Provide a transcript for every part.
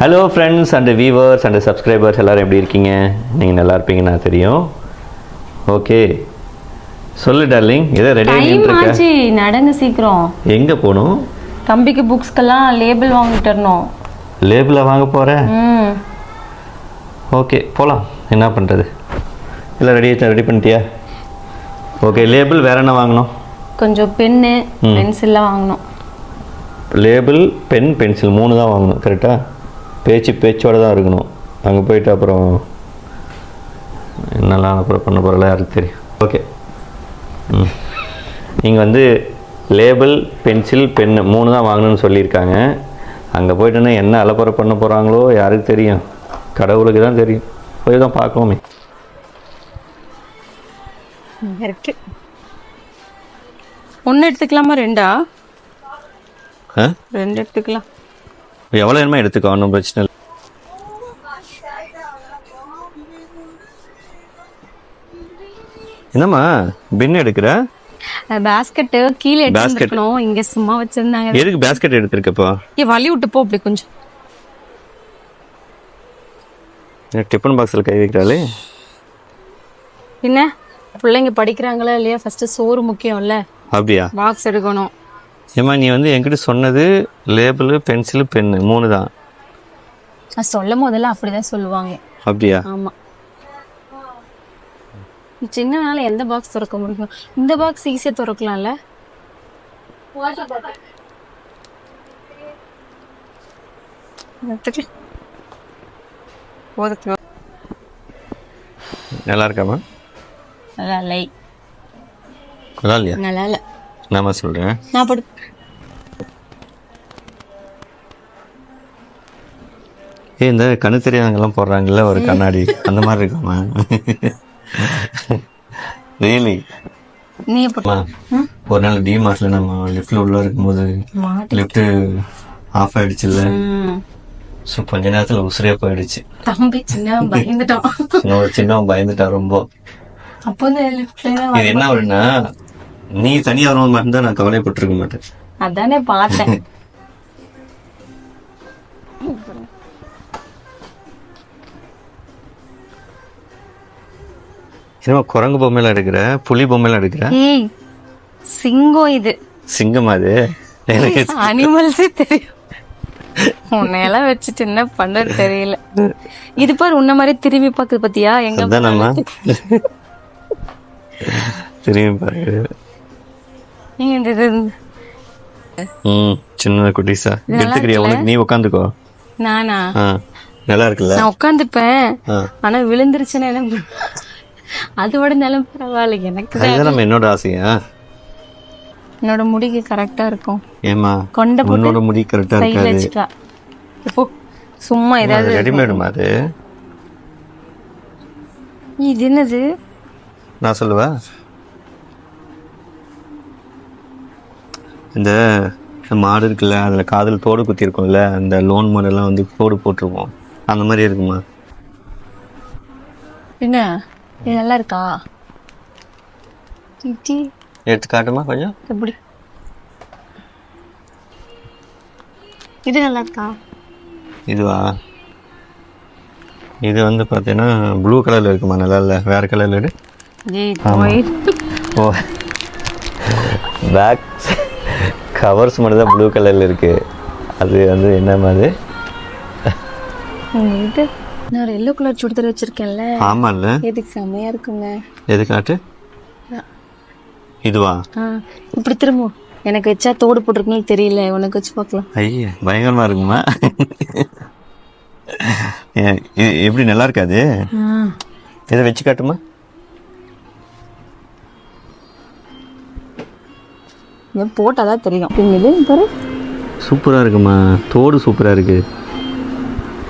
Hello friends and viewers and subscribers எல்லாரும் எப்படி இருக்கீங்க? நீங்கள் நல்லா இருப்பீங்கன்னு நான் தெரியும். ஓகே சொல்லு டார்லிங் ஏதோ ரெடி ஆச்சு. நடங்க சீக்கிரம். எங்கே போகணும்? தம்பிக்கு புக்ஸ்க்கெல்லாம் லேபிள் வாங்கிட்டு வரணும். லேபிளில் வாங்க போகிறேன் ஓகே போகலாம் என்ன பண்ணுறது இல்லை ரெடி ரெடி பண்ணிட்டியா? ஓகே லேபிள் வேற என்ன வாங்கணும்? கொஞ்சம் பென்னு பென்சில்லாம் வாங்கணும். லேபிள் பென் பென்சில் மூணு தான் வாங்கணும் கரெக்டாக பேச்சு பேச்சோட தான் இருக்கணும். அங்கே போயிட்டு அப்புறம் என்னெல்லாம் அப்புறம் பண்ண போகிறல யாருக்கு தெரியும். ஓகே ம். நீங்கள் வந்து லேபிள் பென்சில் பென்னு மூணு தான் வாங்கணும்னு சொல்லியிருக்காங்க. அங்கே போயிட்டுன்னா என்ன அலப்பறை பண்ண போகிறாங்களோ யாருக்கு தெரியும். கடவுளுக்கு தான் தெரியும். போய் தான் பார்க்கணுமே. இருக்கு. ஒன்று எடுத்துக்கலாமா ரெண்டா? ஆ? ரெண்டு எடுத்துக்கலாம். எவ்வளோ வேணுமா எடுத்துக்கோ ஒன்றும் பிரச்சனை இல்லை. என்னம்மா பின் எடுக்கிற? பேஸ்கெட்டு கீழே Basket. எடுத்துருக்கணும் இங்க சும்மா வச்சிருந்தாங்க. எதுக்கு பேஸ்கெட் எடுத்திருக்கப்போ ஏ வலி விட்டு போ அப்படி கொஞ்சம். டிஃபன் பாக்ஸில் கை வைக்கிறாளே. என்ன பிள்ளைங்க படிக்கிறாங்களா இல்லையா? ஃபர்ஸ்ட் சோறு முக்கியம்ல. அப்படியா? பாக்ஸ் எடுக்கணும். ஏம்மா நீ வந்து என்கிட்ட சொன்னது லேபிள் பென்சிலு பென்னு மூணு தான். நான் சொல்லும் போதெல்லாம் அப்படிதான் சொல்லுவாங்க. அப்படியா? ஆமா. சின்னனால எந்த பாக்ஸ் திறக்க முடியும்? இந்த பாக்ஸ் ஈஸியா திறக்கலாம்ல. நல்லா இருக்காம்மா? நல்லா இல்லை. நல்லா இல்லையா? நல்லா இல்ல. என்னம்மா சொல்கிறேன் நான் படு ஏ இந்த கண்ணு தெரியாதவங்கெல்லாம் போடுறாங்கல்ல ஒரு கண்ணாடி. அந்த மாதிரி இருக்காம்மா ரியலி நீ ஒரு நாள் டி மார்ட்ல நம்ம லிஃப்ட்ல உள்ள இருக்கும்போது லிஃப்ட் ஆஃப் ஆயிடுச்சுல்ல. ஸோ கொஞ்ச நேரத்துல உசுரே போயிடுச்சு. தம்பி சின்ன பயந்துட்டான். சின்ன சின்னவன் பயந்துட்டான் ரொம்ப. அப்போ இது என்ன வரும்னா நீ தனியா வரவங்க மட்டும் நான் கவலைப்பட்டிருக்க மாட்டேன். அதானே பார்த்தேன். என்னமா குரங்கு பொம்மையில எடுக்கிற புலி பொம்மையில எடுக்கிற? சிங்கம் இது. சிங்கம் அது? எனக்கு அனிமல்ஸே தெரியும். உன்னையெல்லாம் வச்சுட்டு என்ன பண்றது தெரியல. இது பாரு உன்ன மாதிரி திரும்பி பாக்குது பாத்தியா? எங்க திரும்பி இது ம் சின்ன குட்டிஸா எடுத்துக்கிறியா? உனக்கு நீ உட்காந்துக்கோ நானா? நல்லா இருக்குல்ல? நான் உட்காந்துப்பேன் ஆனா விழுந்துருச்சுன்னா என்ன பண்ண- அது விழுந்தாலும் பரவாயில்ல எனக்கு அதுதான் என்னோட ஆசையா? என்னோட முடிக்கு கரெக்டா இருக்கும். ஏமா கொண்ட உன்னோட முடி கரெக்டா இருக்காது. சும்மா ஏதாவது ரெடிமேடுமா அது. இது என்னது? நான் சொல்லுவா? இந்த மாடு இருக்குல்ல அதுல காதில் தோடு குத்தி இருக்கும்ல அந்த லோன் மாடெல்லாம் வந்து தோடு போட்டிருப்போம். அந்த மாதிரி இருக்குமா? என்ன? இது நல்லா இருக்கா? எடுத்து காட்டுமா கொஞ்சம்? எப்படி? இது நல்லா இருக்கா? இதுவா? இது வந்து பார்த்தீங்கன்னா ப்ளூ கலர்ல இருக்குமா? நல்லா இல்லை? வேற கலர்ல ஒயிட் ஓ பேக் கவர்ஸ் மட்டும் தான் ப்ளூ கலர்ல இருக்கு. அது வந்து என்னமா அது இது. நான் எல்லோ கலர் சுடிதார் வச்சிருக்கேன்ல. ஆமாம்ல எதுக்கு செம்மையா இருக்குங்க. எது காட்டு இதுவா? இப்படி திரும்ப. எனக்கு வச்சா தோடு போட்டிருக்குன்னு தெரியல. உனக்கு வச்சு பார்க்கலாம். ஐய பயங்கரமா இருக்குமா? எப்படி நல்லா இருக்காது? இதை வச்சு காட்டுமா? இது போட்டாதான் தெரியும். இது பாரு. சூப்பரா இருக்குமா தோடு சூப்பரா இருக்கு.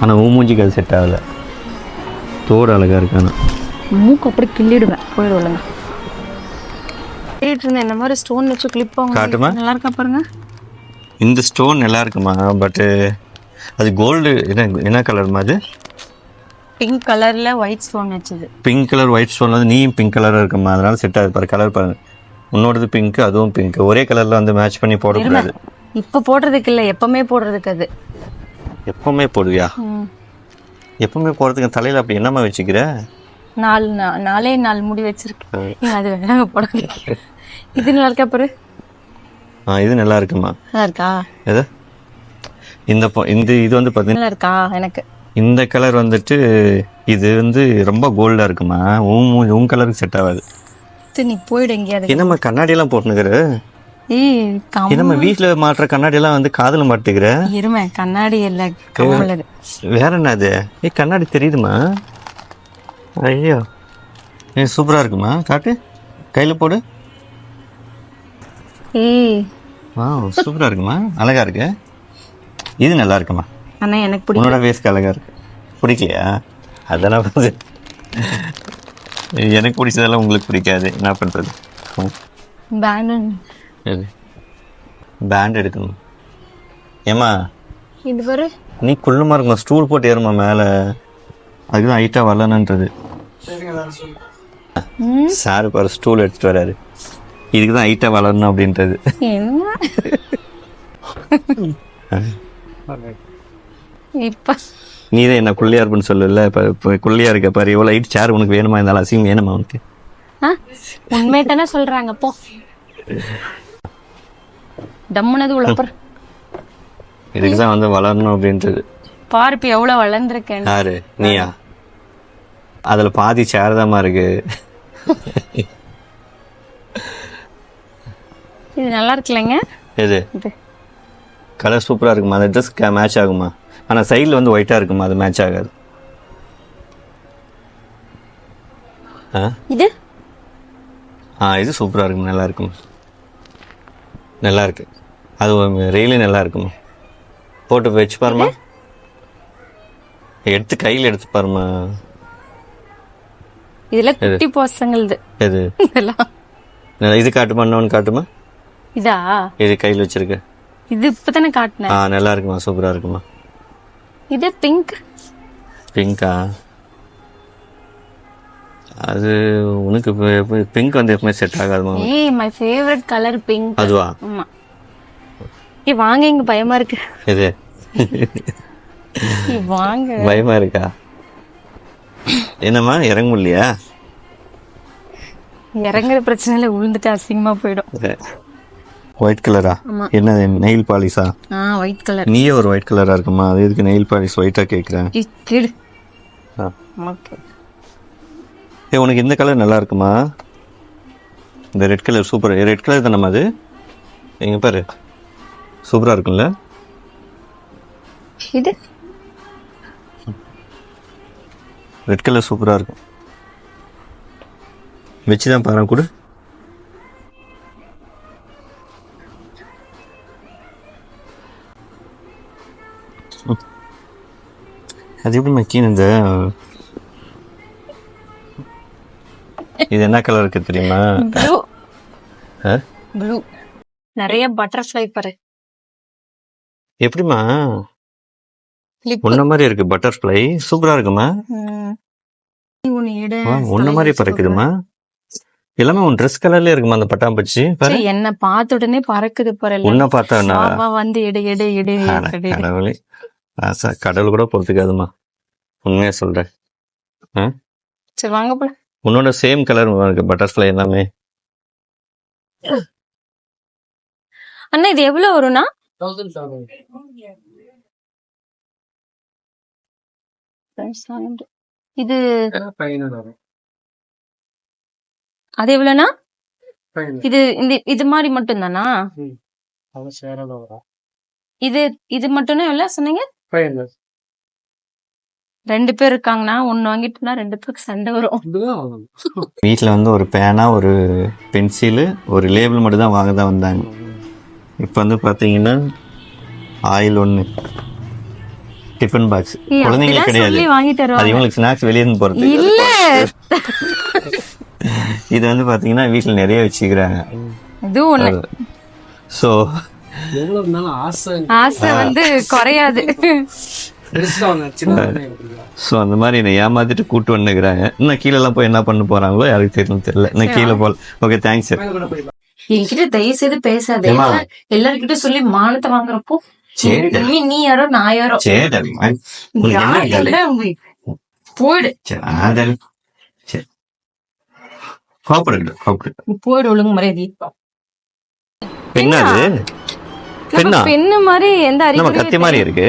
ஆனா உன் மூஞ்சிக்கு அது செட் ஆகல. தோடு அழகா இருக்கு ஆனா. மூக்கு அப்படி கிள்ளிடுவேன். கேட்டு இருந்தேன் இந்த மாதிரி ஸ்டோன் வச்சு கிளிப் காட்டுமா? நல்லா இருக்கா பாருங்க. இந்த ஸ்டோன் நல்லா இருக்குமா பட்டு அது கோல்டு என்ன என்ன கலர்மா அது? பிங்க் கலர்ல ஒயிட் ஸ்டோன் வச்சது. பிங்க் கலர் ஒயிட் ஸ்டோன் வந்து நீயும் பிங்க் கலராக இருக்குமா அதனால செட் ஆகுது பாரு கலர் பாருங்க. உன்னோடது பிங்க் அதுவும் பிங்க் ஒரே கலர்ல வந்து மேட்ச் பண்ணி போடக்கூடாது. இப்ப போடுறதுக்கு இல்ல. எப்பவுமே போடுறதுக்கு அது. எப்பவுமே போடுவியா. எப்பவுமே போடுறதுக்கு தலையில அப்படி என்னம்மா வச்சுக்கிற? நாலு நாலே நாலு முடி வச்சிருக்கேன் அது வேணாங்க போட இது நல்லா இருக்கா பாரு ஆ இது நல்லா இருக்குமா? நல்லா இருக்கா? எது? இந்த இந்த இது வந்து பார்த்தீங்கன்னா இருக்கா எனக்கு? இந்த கலர் வந்துட்டு இது வந்து ரொம்ப கோல்டா இருக்குமா? உன் உன் கலருக்கு செட் ஆகாது. சரி, நீ போயிடு எங்கேயாவது. என்னம்மா கண்ணாடி எல்லாம் போட்டுனுக்குற? ஏய் என்னம்மா வீட்டுல மாட்டுற கண்ணாடி எல்லாம் வந்து காதுல மாட்டுக்கிற? இருமை கண்ணாடி இல்ல வேற என்ன அது? ஏய் கண்ணாடி தெரியுதுமா? ஐயோ. ஏ சூப்பரா இருக்குமா? காட்டு. கையில போடு. ஏய். வா சூப்பரா இருக்குமா? அழகா இருக்கு. இது நல்லா இருக்குமா? அண்ணா எனக்கு பிடிக்கும் உன்னோட ஃபேஸ்க்கு அழகா இருக்கு. பிடிக்கலையா? அதெல்லாம் எனக்கு பிடிச்சதெல்லாம் உங்களுக்கு பிடிக்காது. என்ன பண்றது? ம். பேண்டு பேண்ட் எடுக்கணும். ஏம்மா? இது பாரு. நீ குள்ளமா இருக்குமா ஸ்டூல் போட்டு ஏறுமா மேலே. அதுதான் ஹைட்டாக வரலன்றது சார் பாரு ஸ்டூல் எடுத்துட்டு வராரு. இதுக்கு தான் ஹைட்டாக வளரணும் அப்படின்றது. என்ன? இப்ப நீ தான் என்ன குள்ளையா இருப்புன்னு சொல்லல. இப்போ குள்ளையா இருக்க பாரு எவ்வளோ ஹைட் சேர் உனக்கு வேணுமா? இருந்தாலும் அசிங்கம் வேணுமா உனக்கு? ஆ, உண்மையத்தானே சொல்றாங்க. போ. டம்முனது உழப்பர் இதுக்கு தான் வந்து வளரணும் அப்படின்றது. பாரு இப்ப எவ்வளவு வளர்ந்துருக்கேன் யாரு? நீயா? அதில் பாதி சேர் தாம்மா இருக்கு. இது நல்லா இருக்குல்லங்க. எது? இது. கலர் சூப்பராக இருக்குமா? அந்த ட்ரெஸ் மேட்ச் ஆகுமா? ஆனால் சைடில் வந்து ஒயிட்டாக இருக்குமா? அது மேட்ச் ஆகாது. ஆ? இது? ஆ இது சூப்பராக இருக்கும். நல்லா இருக்கும். நல்லா இருக்கு. அது ரெயிலும் நல்லா இருக்குமா? போட்டு வச்சு பாருமா. எடுத்து கையில் எடுத்து பாருமா. இதுல குட்டி பசங்களுது. எது? இதெல்லாம் இது காட்டுமா? இன்னொன்று காட்டுமா? இதா? இது கையில் வச்சிருக்க? இது இப்பதானே காட்டினேன். ஆ நல்லா இருக்குமா? சூப்பராக இருக்குமா? இது பிங்க் பிங்கா அது உனக்கு பிங்க் வந்து எப்பவுமே செட் ஆகாதுமா ஏய் மை ஃபேவரட் கலர் பிங்க் அதுவா? ஆமா. ஏ வாங்க இங்க பயமா இருக்கு. ஏய், வாங்க. பயமா இருக்கா? என்னம்மா இறங்க முடியலையா இறங்குற பிரச்சனை இல்ல விழுந்துட்டு அசிங்கமா போயிடும். ஒயிட் கலரா ஆமா. என்னது நெயில் பாலிஷா ஆ? ஒயிட் கலர் நீயே ஒரு ஒயிட் கலரா இருக்குமா? அது எதுக்கு நெயில் பாலிஷ் ஒயிட்டா கேக்குறேன் கேடு. ஆ. ஓகே ஏ உனக்கு இந்த கலர் நல்லா இருக்குமா? இந்த red colour super red colour தானம்மா அது? எங்க பாரு. சூப்பரா இருக்கும்ல? இது. ரெட் கலர் சூப்பரா இருக்கும். வச்சு தான் பாரு கொடு. அது எப்படி மக்கீன் இந்த? இது என்ன கலர் இருக்கு தெரியுமா? ப்ளூ நிறைய பட்டர்ஃப்ளை பாரு. எப்படிம்மா? லிப் உன்ன மாதிரி இருக்கு பட்டர்ஃப்ளை சூப்பரா இருக்குமா? உன்ன மாதிரி பறக்குதுமா எல்லாமே உன் ட்ரெஸ் கலர்ல இருக்குமா அந்த பட்டாம்பூச்சி? என்ன பார்த்த உடனே பறக்குது பாரு உன்னை பார்த்தா வந்து எடு எடு எடு எடு. கடவுளே கூட பொறுத்துக்காதுமா உண்மையா சொல்றேன். சரி வாங்க போல உன்னோட சேம் கலர் இருக்கு பட்டர்ஃப்ளை எல்லாமே. அண்ணா இது எவ்வளவு வரும்னா? இது அது எவ்வளவுனா? இது இந்த இது மாதிரி மட்டும் தானா இது இது மட்டும்னா எவ்வளவு சொன்னீங்க? ரெண்டு பேர் இருக்காங்கன்னா ஒன்னு வாங்கிட்டோம்னா ரெண்டு பேருக்கு சண்டை வரும். வீட்டில் வந்து ஒரு பேனா ஒரு பென்சிலு ஒரு லேபிள் மட்டும் தான் வாங்க தான் வந்தாங்க. இப்போ வந்து பார்த்தீங்கன்னா ஆயில் ஒன்று டிஃபன் பாக்ஸ் குழந்தைங்களுக்கு கிடையாது. அது இவங்களுக்கு ஸ்நாக்ஸ் வெளியே இருந்து போகிறது இல்ல. இது வந்து பார்த்தீங்கன்னா வீட்டில் நிறைய வச்சுக்கிறாங்க. இது ஒண்ணு. ஸோ எவ்வளவு இருந்தாலும் ஆசை ஆசை வந்து குறையாது. ஸோ அந்த மாதிரி என்னை ஏமாத்திட்டு கூட்டு வந்துக்கிறாங்க. இன்னும் கீழெல்லாம் போய் என்ன பண்ண போறாங்களோ யாருக்கு தெரியல தெரியல. இன்னும் கீழே போல். ஓகே தேங்க்ஸ் சார் என்கிட்ட தயவு செய்து பேசாதே. ஏம்மா? எல்லார்கிட்ட சொல்லி மானத்தை வாங்குறப்போ. நீ நீ யாரோ நான் யாரோ. போயிடு. போயிடு ஒழுங்கு மரியாதை அது பெண்ணா? பெண்ணு மாதிரி எந்த நம்ம அறிகுறியும் கத்தி மாதிரி இருக்கு.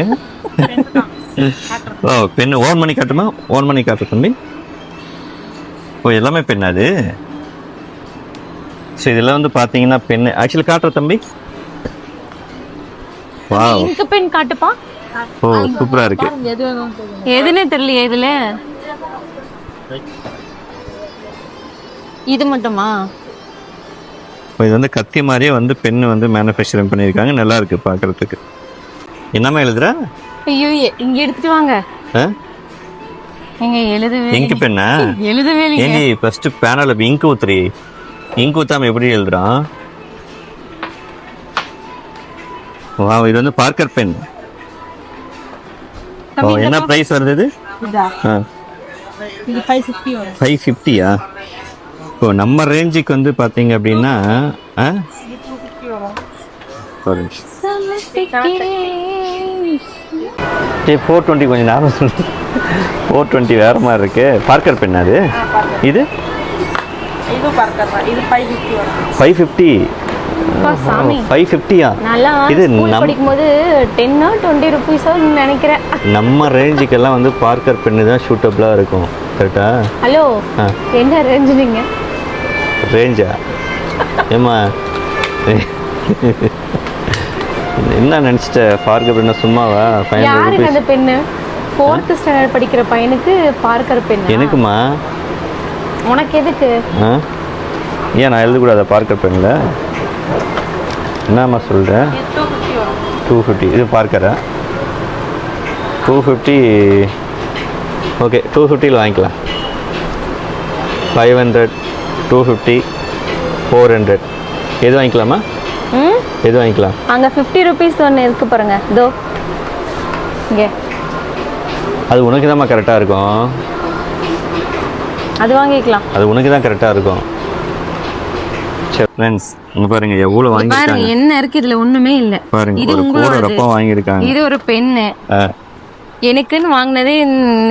ஓ பெண்ணு ஓன் பண்ணி காட்டுமா? ஓன் பண்ணி காட்டு தம்பி. ஓ எல்லாமே பெண்ணா அது? சரி இதெல்லாம் வந்து பார்த்தீங்கன்னா பெண்ணு. ஆக்சுவலி காட்டுற தம்பி. வாவ். இங்கு பெண் காட்டுப்பா. ஓ சூப்பரா இருக்கு. எதுனே தெரியலையே இதுல? இது மட்டுமா? இது வந்து கத்தி மாதிரியே வந்து பெண்ணு வந்து மேனுஃபேக்சரிங் பண்ணியிருக்காங்க. நல்லா இருக்கு பார்க்கறதுக்கு என்னம்மா எழுதுறா? ஐயோ இங்க எடுத்துட்டு வாங்க. ஆ? எங்க எழுதவே இங்கு பெண்ணா எழுதவே இல்லைங்க. ஃபர்ஸ்ட் பேனல்ல இங்க் ஊத்துறி? இங்க் ஊத்தாம எப்படி எழுதுறான் வா இது வந்து பார்க்கர் பென் ஓ என்ன பிரைஸ் வருது இது? ஃபைவ் ஃபிஃப்டி வரும். ஃபைவ் ஃபிஃப்டியா இப்போ நம்ம ரேஞ்சுக்கு வந்து பார்த்தீங்க அப்படின்னா ஆ? ஒரு ஃபோர் டுவெண்ட்டி கொஞ்சம் ஞாபகம் சொல்லு. ஃபோர் டுவெண்ட்டி வேற மாதிரி இருக்கு. பார்க்கர் பென் அது? இது? இது பார்க்கறா இது ஃபைவ் ஃபிஃப்டி ஃபைவ் ஃபிஃப்டியா நல்லா இது படிக்கும்போது டென்னோ டுவெண்ட்டி ருபீஸோ நினைக்கிறேன். நம்ம ரேஞ்சுக்கெல்லாம் வந்து பார்க்கர் பென்னு தான் சூட்டபிளாக இருக்கும். கரெக்டா ஹலோ. என்ன ரேஞ்சு நீங்க? ரேஞ்சா? ஏம்மா? என்ன நினச்சிட்ட? பார்க்கர் பெண்ணா சும்மாவா? ஃபைவ் ஹண்ட்ரட் யாருக்கு அந்த பெண்ணு? ஃபோர்த் ஸ்டாண்டர்ட் படிக்கிற பையனுக்கு பார்க்கற பெண்ணு? எனக்குமா? உனக்கு எதுக்கு? ஆ? ஏன் நான் எழுதக்கூடாதா பார்க்கர் பெண்ணில்? என்னம்மா சொல்கிறேன் டூ ஃபிஃப்டி இது பார்க்கரா டூ ஃபிஃப்டி ஓகே டூ ஃபிஃப்டியில் வாங்கிக்கலாம். Five hundred two fifty four hundred எது வாங்கிக்கலாமா? ம்? எது வாங்கிக்கலாம்? அங்க ஃபிஃப்டி ருபீஸ் ஒன்று இருக்கு பாருங்க. இதோ. இங்க. அது உனக்கு தான்மா கரெக்டாக இருக்கும். அது வாங்கிக்கலாம். அது உனக்கு தான் கரெக்டாக இருக்கும். சரி ஃப்ரெண்ட்ஸ் இங்கே பாருங்க எவ்வளோ பாருங்க வாங்கியிருக்காங்க. என்ன இருக்கு இதுல ஒண்ணுமே இல்ல. பாருங்க இது ஒரு கூட உங்களோடது. ரப்பா வாங்கியிருக்காங்க. இது ஒரு பெண்ணு ஆ, எனக்குன்னு வாங்கினதே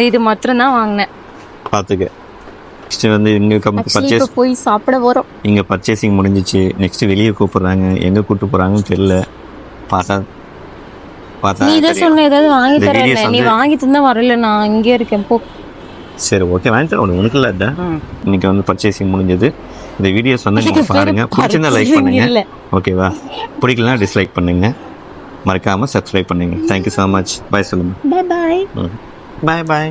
இது மாத்திரம் தான் வாங்கினேன். பார்த்துக்க நெக்ஸ்ட் வந்து இங்கே பர்ச்சேஸ் போய் சாப்பிட போறோம் இங்கே பர்ச்சேசிங் முடிஞ்சிச்சு. நெக்ஸ்ட் வெளியே கூப்பிடுறாங்க. எங்கே கூப்பிட்டு போகிறாங்கன்னு தெரியல. பார்த்தா பார்த்தா நீ தெரியும். சொன்ன ஏதாவது வாங்கி தரல நீ வாங்கி தந்தா வரல நான் இங்கே இருக்கேன் போ. சரி ஓகே வாங்கி தரேன். உனக்கு இல்லை இன்னைக்கு வந்து பர்ச்சேசிங் முடிஞ்சது. இந்த வீடியோஸ் வந்து நீங்கள் பாருங்க. பிடிச்சிருந்தா லைக் பண்ணுங்க. இல்ல. ஓகேவா பிடிக்கலனா டிஸ்லைக் பண்ணுங்க. மறக்காம சப்ஸ்கிரைப் பண்ணுங்க. தேங்க்யூ ஸோ மச் பாய் சொல்லுங்க. பாய் பாய் பாய் பாய்